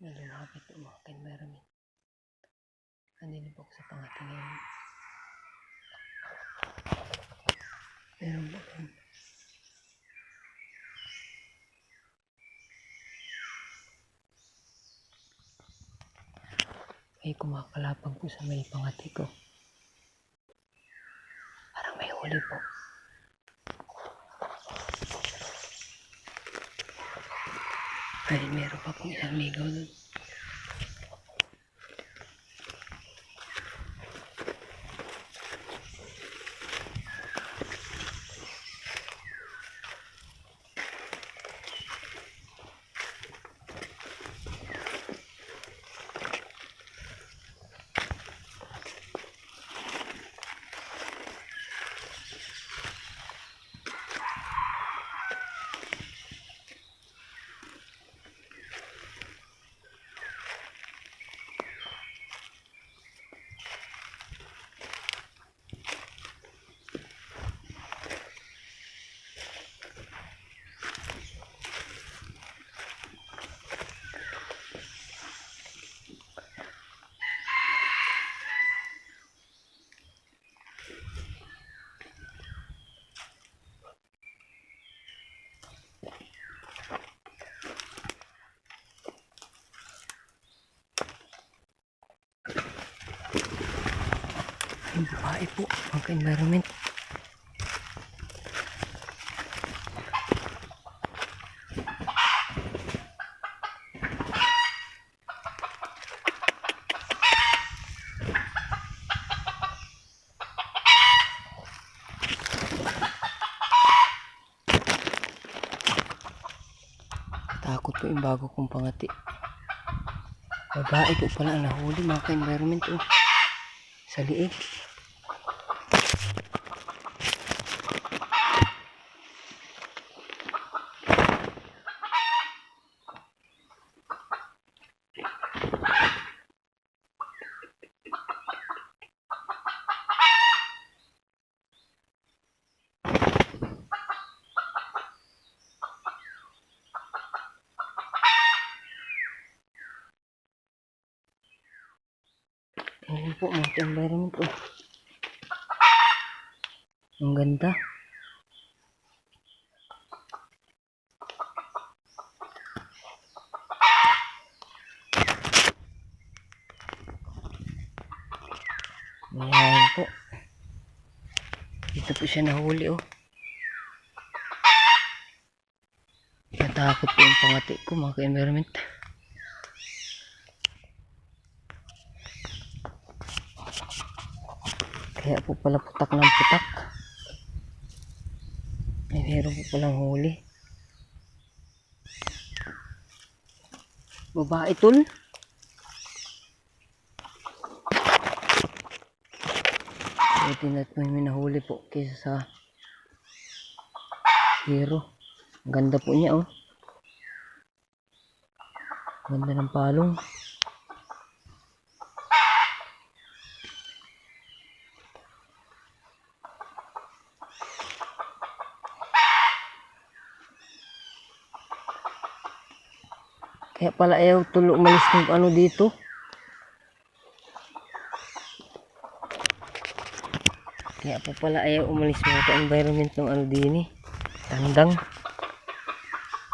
na lumapit po mga po ako sa pangatingin. Meron po dun. May kumakalapag po sa may pangati ko. Parang may huli po. Ay, meron pa pong isang ligaw dun. Ay, babae po. Ang environment. Takot po yung bago kong pangati. Babae po pala ang nahuli mga ka-environment. Oh. Sa liig. Ayan po mga environment oh. Ang ganda. Ayan po. Dito po siya nahuli oh. Natakot po yung pangati ko mga environment Kaya po pala putak ng putak. May meron po palang huli. Babae tol. Buti na may nahuli po kaysa sa hero. Ang ganda po niya oh. Ganda ng palong. Kaya pala ayaw tulo umalis ng ano dito. Kaya pa pala ayaw umalis mga ka-environment ng ano din eh. Tandang.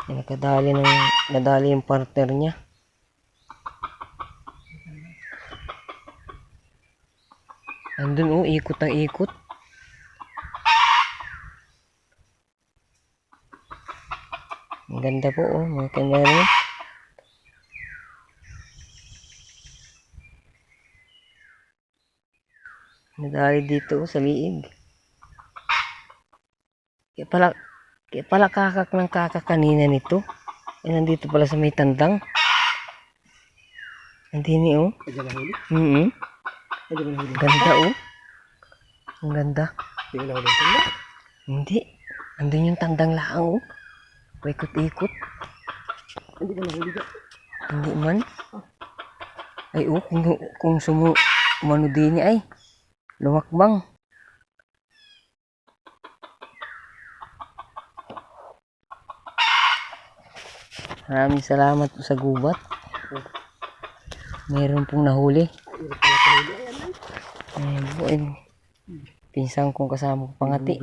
Yan, nakadali ng, nadali yung partner niya. Andun oh, ikot ang ikot. Ang ganda po oh, mga ka-environment. Nadali dito sa liig. Kaya pala, kaya pala kakak ng kakak kanina nito. Eh, nandito pala sa may tandang. Nandini oh. Mm -hmm. Ganda oh. Ang ganda. Hindi na huli tanda. Hindi. Andun yung tandang laang oh. Paikot-ikot. Hindi ka na huli ka. Hindi man. Ay oh, kung, kung sumu, umano din ay. Lumakbang. Maraming salamat po sa gubat. Meron pong nahuli. Ayan po, eh. Pinsang kong kasama ko pangati.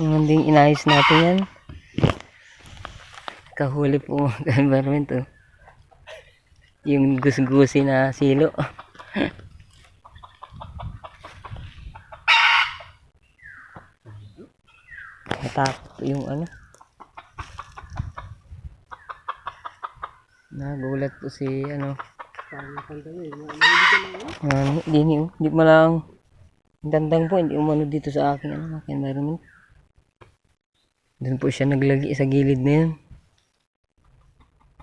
Yung ding inayos natin yan. Kahuli po environment oh. Yung gusgusi na silo. Natakot yung ano. Nagulat po si ano. Ah. Ano, hindi ni hindi mo lang dandang po, hindi umano dito sa aking ano, aking environment. Doon po siya naglagi sa gilid na yun.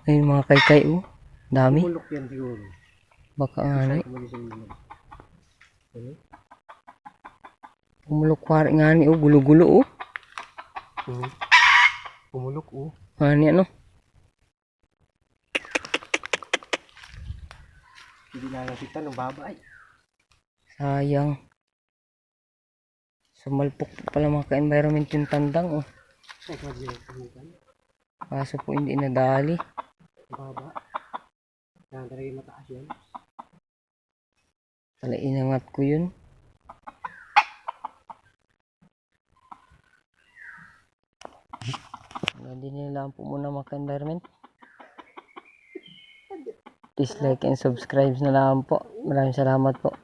Ayun mga kaykay oh. Dami. Mulok yan siguro. Baka ano mulok. Ano? Pumulok kwari nga ni oh. Gulo-gulo oh. Mhm. Pumulok oh. Ano ni ano. Hindi na nakita ng baba ay. Sayang. Sumalpok po pala mga ka-environment yung tandang oh. Ang Kaso po hindi nadali. baba. Kaya talaga yung mataas yan. Pala inangat ko yun. Hindi nila po muna mga ka-environment. Please like and subscribe na lang po. Maraming salamat po.